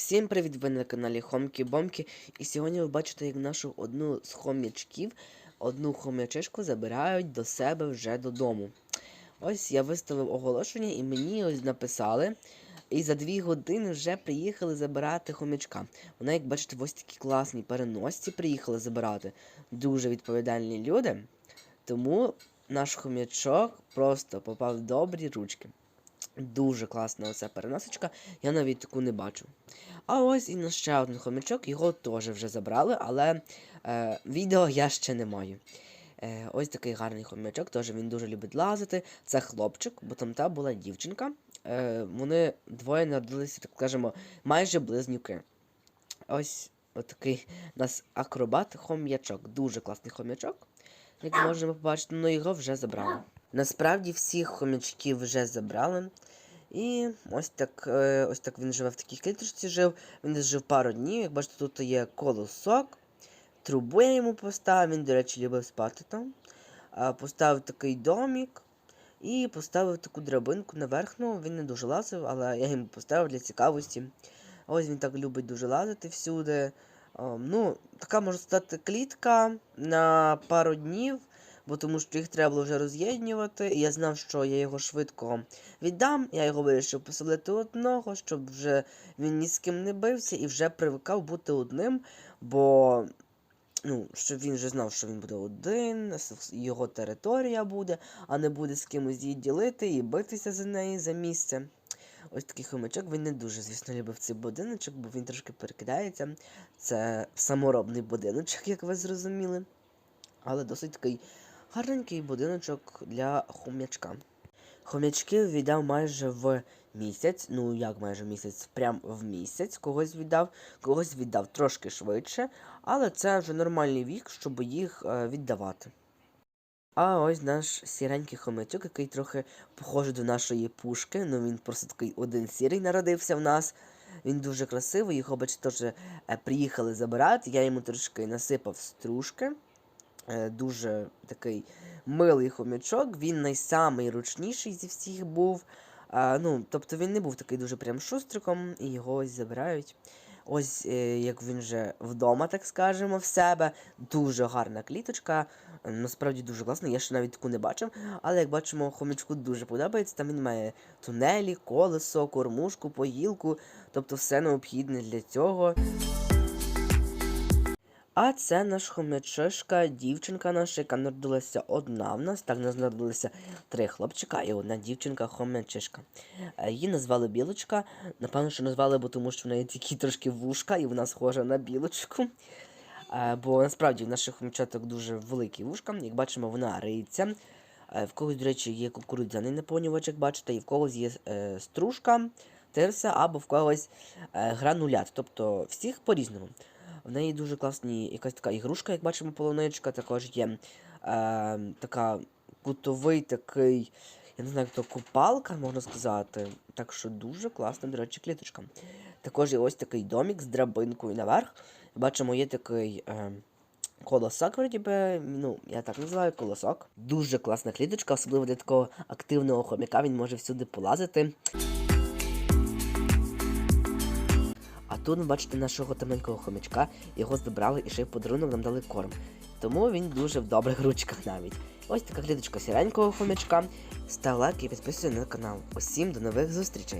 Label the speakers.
Speaker 1: Всім привіт! Ви на каналі Хомкі Бомки. І сьогодні ви бачите, як нашу одну з хом'ячків, одну хом'ячишку забирають до себе вже додому. Ось я виставив оголошення і мені ось написали. І за дві години вже приїхали забирати хомячка. Вона, як бачите, ось такі класні переносці приїхали забирати. Дуже відповідальні люди. Тому наш хом'ячок просто попав в добрі ручки. Дуже класна оця переносочка, я навіть таку не бачу. А ось і на ще один хомячок, його теж вже забрали, але е, відео я ще не маю. Е, ось такий гарний хомячок, теж він дуже любить лазити. Це хлопчик, бо там та була дівчинка. Е, вони двоє народилися, так скажемо, майже близнюки. Ось отакий у нас акробат хом'ячок. Дуже класний хом'ячок. Як можемо побачити, ну його вже забрали. Насправді всіх хомячків вже забрали. І ось так е, ось так він живе в такій кліточці жив. Він десь жив пару днів. Як бачите, тут є колосок. Трубу я йому поставив, він, до речі, любив спати там. Поставив такий домік і поставив таку драбинку наверх. Ну, він не дуже лазив, але я йому поставив для цікавості. Ось він так любить дуже лазити всюди. Ну, така може стати клітка на пару днів бо тому що їх треба було вже роз'єднювати, і я знав, що я його швидко віддам. Я його вирішив поселити одного, щоб вже він ні з ким не бився і вже привикав бути одним, бо ну, щоб він вже знав, що він буде один, його територія буде, а не буде з кимось її ділити і битися за неї за місце. Ось такий хомячок, він не дуже, звісно, любив цей будиночок, бо він трошки перекидається. Це саморобний будиночок, як ви зрозуміли. Але досить такий гарненький будиночок для хомячка. Хомячків віддав майже в місяць. Ну як майже місяць, прям в місяць. Когось віддав, когось віддав трошки швидше, але це вже нормальний вік, щоб їх е, віддавати. А ось наш сіренький хомячок, який трохи похожий до нашої пушки. Ну він просто такий один сірий народився в нас. Він дуже красивий, його, бачите, теж е, приїхали забирати. Я йому трошки насипав стружки. Е, дуже такий милий хомячок. Він найсамий ручніший зі всіх був. А, ну, тобто він не був такий дуже прям шустриком, і його ось забирають. Ось е, як він вже вдома, так скажемо, в себе. Дуже гарна кліточка. Насправді дуже класна, я ще навіть таку не бачив. Але як бачимо, хомячку дуже подобається. Там він має тунелі, колесо, кормушку, поїлку, тобто все необхідне для цього. А це наш хомячишка, дівчинка наша, яка народилася одна в нас. Так, в нас народилися три хлопчика і одна дівчинка хомячишка. Е, Її назвали білочка. Напевно, що назвали, бо тому що в неї такі трошки вушка, і вона схожа на білочку. Е, Бо насправді в наших хомячаток дуже великі вушка. Як бачимо, вона риється. Е, В когось, до речі, є кукурудзяний наповнювач, як бачите, і в когось є стружка, тирса або в когось гранулят. Тобто всіх по-різному. В неї дуже класні якась така ігрушка, як бачимо, полуничка. Також є е, така кутовий такий, я не знаю, як то купалка, можна сказати. Так що дуже класна, до речі, кліточка. Також є ось такий домік з драбинкою наверх. Бачимо, є такий. Е, Колосок, вроді ну, я так називаю колосок. Дуже класна кліточка, особливо для такого активного хомяка, він може всюди полазити. Тут ви бачите нашого темненького хомячка, його забрали і ще й подарунок нам дали корм. Тому він дуже в добрих ручках навіть. Ось така кліточка сіренького хомячка. Став лайк і підписуйся на канал. Усім до нових зустрічей!